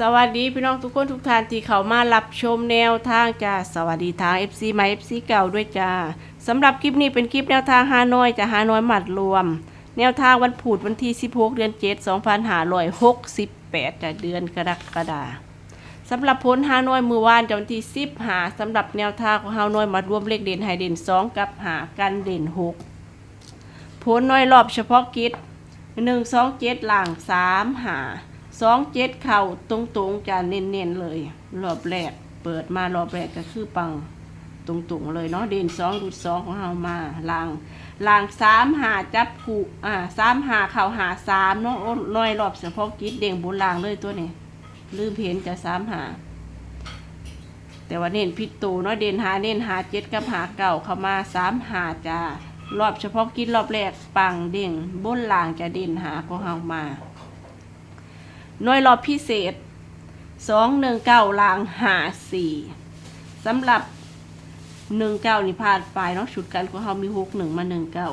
สวัสดีพี่น้องทุกคนทุกท่านที่เข้ามารับชมแนวทางจ้าสวัสดีทาง FC ใหม่ FC เก่าด้วยจ้าสำหรับคลิปนี้เป็นคลิปแนวทางฮานอยจะฮานอยหมัดรวม แนวทางวันพุธวันที่ 16 เดือน 7 2568จะเดือนกรกฎาคมสำหรับผลฮานอยมือวานจะวันที่10หาสำหรับแนวทางของฮานอยมารวมเลขเด่นไฮเด่น 2 กับหากันเด่น 6 ผลน้อยรอบเฉพาะกิจหนึ่งสองเจ็ดหลังสามหา สองเจ็ดเข่าตรงๆจะเน้นๆเลย รอบแรก เปิดมารอบแรกก็คือปังตรงๆเลยเนาะเด่นสองรุดสองของเรามาลางลางสามหาจับคู่อ่าสามหาเข่าหาสามเนาะโอ้น้อยรอบเฉพาะกิจเด้งบนลางเลยตัวนี้ลืมเห็นจะสามหาแต่ว่าเน้นพิษตูเนาะเด่นหาเน้นหาเจ็ดกับหาเก่าเข้ามาสามหาจ้ารอบเฉพาะกิจรอบแรกปังเด้งบนลางจะเด่นหาของเฮามา หน่วยรอบพิเศษสองหนึ่งเก้าล่างหาสี่สำหรับหนึ่งเก้านี่พลาดไปเนาะชุดกันของเฮามีหกหนึ่งมาหนึ่งเก้า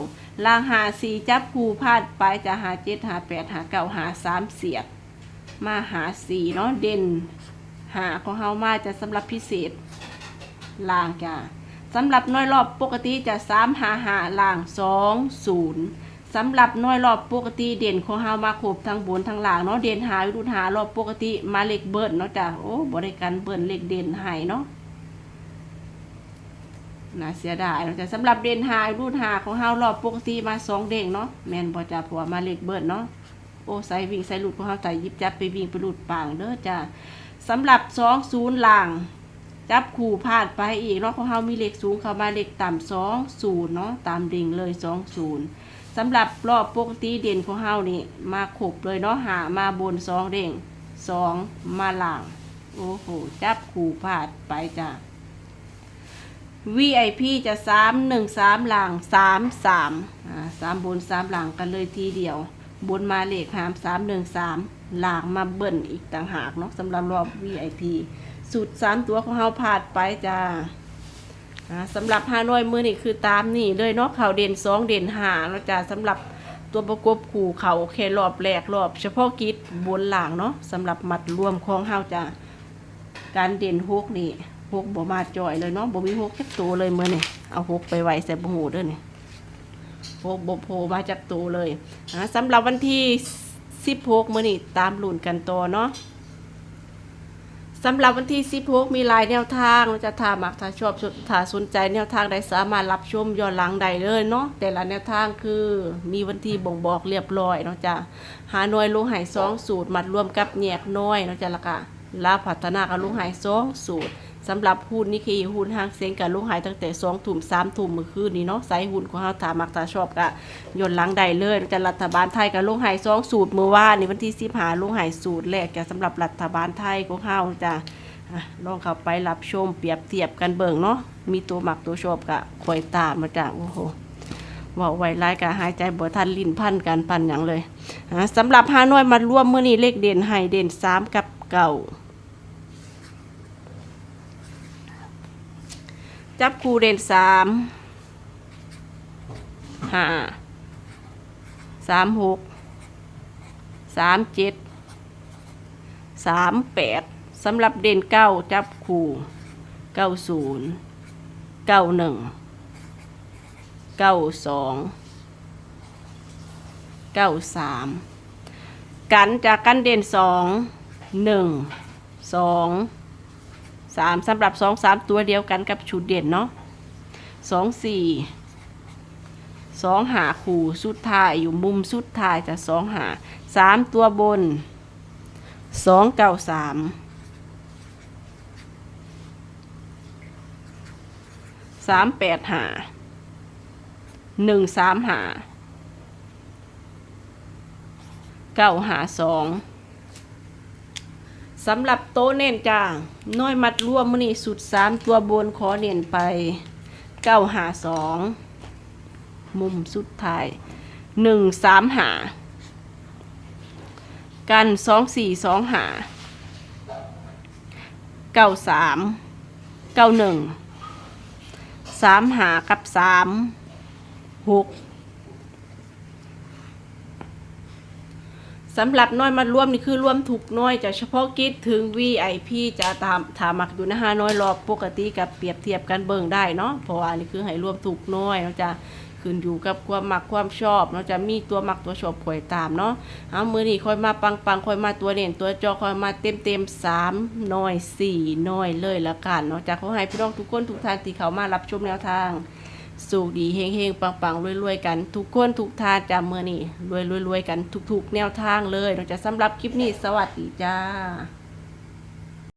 ล่างหาสี่จับคูพลาดไปจะหาเจ็ดหาแปดหาเก้าหาสามเสียบมาหาสี่เนาะเด่นหาของเฮามาจะสำหรับพิเศษล่างจ้าสำหรับน้อยรอบปกติจะสามหาหาล่างสองศูนย์ สำหรับน้อยรอบปกติเด่นของเฮามาครบทั้งบนทั้งหล่างเนาะเด่นหาวิรุณหารอบปกติมาเลขเบิร์เนาะจ้ะโอ้บริการเบิร์เลขเด่นให้เนาะน่าเสียดายเนาะจ้ะสำหรับเด่นหาวิรุณหาของเฮารอบปกติมาสองเด้งเนาะแมนบ่จ้ะผัวมาเลขเบิร์เนาะโอ้ใส่วิ่งใส่หลุดของเฮาใส่ยิบจับไปวิ่งไปหลุดปางเด้อจ้ะสำหรับสองศูนย์หล่างจับขู่พลาดไปอีกเนาะของเฮามีเลขสูงเข้ามาเลขต่ำสองศูนย์เนาะตามดิ่งเลยสองศูนย์ สำหรับรอบปกติเด่นของเฮานี่ มาขบเลยเนาะหามาบนสองเด้งสองมาหล่างโอ้โห จับขู่พลาดไปจ้ะ VIP จะสามหนึ่งสามหลังสามสามอ่าสามบนสามหลังกันเลยทีเดียว บนมาเลขหามสามหนึ่งสามหลังมาเบิ่นอีกต่างหากเนาะสำหรับรอบ VIP สุดสามตัวของเฮาพลาดไปจ้า สำหรับฮานอยมือนี่คือตามนี่เลยเนาะเขาเด่นสองเด่นหาแล้วจ้าสำหรับตัวประกบขู่เขาแค่รอบแรกรอบ เฉพาะกิจบนหลังเนาะสำหรับมัดรวมของเฮาจ้าการเด่นฮกนี่ฮกบ่มาจ่อยเลยเนาะบ่มีฮกจักตัวเลยมือนี่เอาฮกไปไว้ใส่บหูด้อนี่ฮกบ่โผล่มาจากตัวเลยสำหรับวันที่16มื้อนี่ตามลุ้นกันต่อเนาะ สำหรับวันที่ 16 มีลายแนวทางเราจะถ้ามักถ้าชอบถ้าสนใจแนวทางใดสามารถรับชมย้อนหลังใดเลยเนาะแต่ละแนวทางคือมีวันที่บ่งบอกเรียบร้อยเนาะจ้ะหาหน่วยลูกหายสองสูตรมัดรวมกับแยกน้อยเนาะจ้ะละกะลาพัฒนากับลูกหายสองสูตร สำหรับหุ้นนี่คือหุ้นห้างเซ็งกับลุงหายตั้งแต่สองถุ่มสามถุ่มเมื่อคืนนี้เนาะไซหุ้นของเราถามักถาชอบกะย่นหลังใดเลยจะรัฐบาลไทยกับลุงหายสองสูตรเมื่อวานนี่วันที่สิบหาลุงหายสูตรแรกจะสำหรับรัฐบาลไทยของเราจ้ะลองเข้าไปรับชมเปรียบเทียบกันเบิ่งเนาะมีตัวหมักตัวชอบกะคอยตามมาจ้ะโอ้โหว่าไวไล่กะหายใจบ่ทันลิ้นพันกันปันอย่างเลยสำหรับฮานอยมาร่วมเมื้อนี้เลขเด่นให้เด่นสามกับเก่า จับคู่เด่นสามห้าสามหกสามเจ็ดสามแปดสำหรับเด่นเก้าจับคู่เก้าศูนย์เก้าหนึ่งเก้าสองเก้าสามกันจากกันเด่นสองหนึ่งสอง สามสำหรับสองสามตัวเดียวกันกับชุดเด่นเนาะสองสี่สองหาขู่สุดท้ายอยู่มุมสุดท้ายจะสองหาสามตัวบนสองเก้าสามสามแปดหาหนึ่งสามหาเก้าหาสอง สำหรับโต๊ะเน้นจ้าน้อยมัดรวมมือนี่สุดสามตัวบนขอเน้นไปเก้าหาสองมุมสุดท้ายหนึ่งสามหากันสองสี่สองหาเก้าสามเก้าหนึ่งสามหากับสามหก สำหรับน้อยมาร่วมนี่คือร่วมถูกน้อยจะเฉพาะกิจถึง VIP จะตามถามมักอยู่นะฮะน้อยรอบปกติกับเปรียบเทียบกันเบิ่งได้เนาะเพราะว่านี่คือให้ร่วมถูกน้อยเนาะจะขึ้นอยู่กับความมักความชอบเนาะจะมีตัวมักตัวชอบข่อยตามเนาะเอามือนี้ค่อยมาปังปังๆค่อยมาตัวเด่นตัวจอค่อยมาเต็มเต็มๆสามน้อยสี่น้อยเลยละกันเนาะจากขอให้พี่น้องทุกคนทุกท่านที่เขามารับชมแนวทาง สุขดีเฮงเฮงปังปังรวยรวยกัน ทุกคนทุกทานจำเมื่อนี่รวยรวยรวยกันทุกๆ แนวทางเลยนอกจะสำหรับคลิปนี้สวัสดีจ้า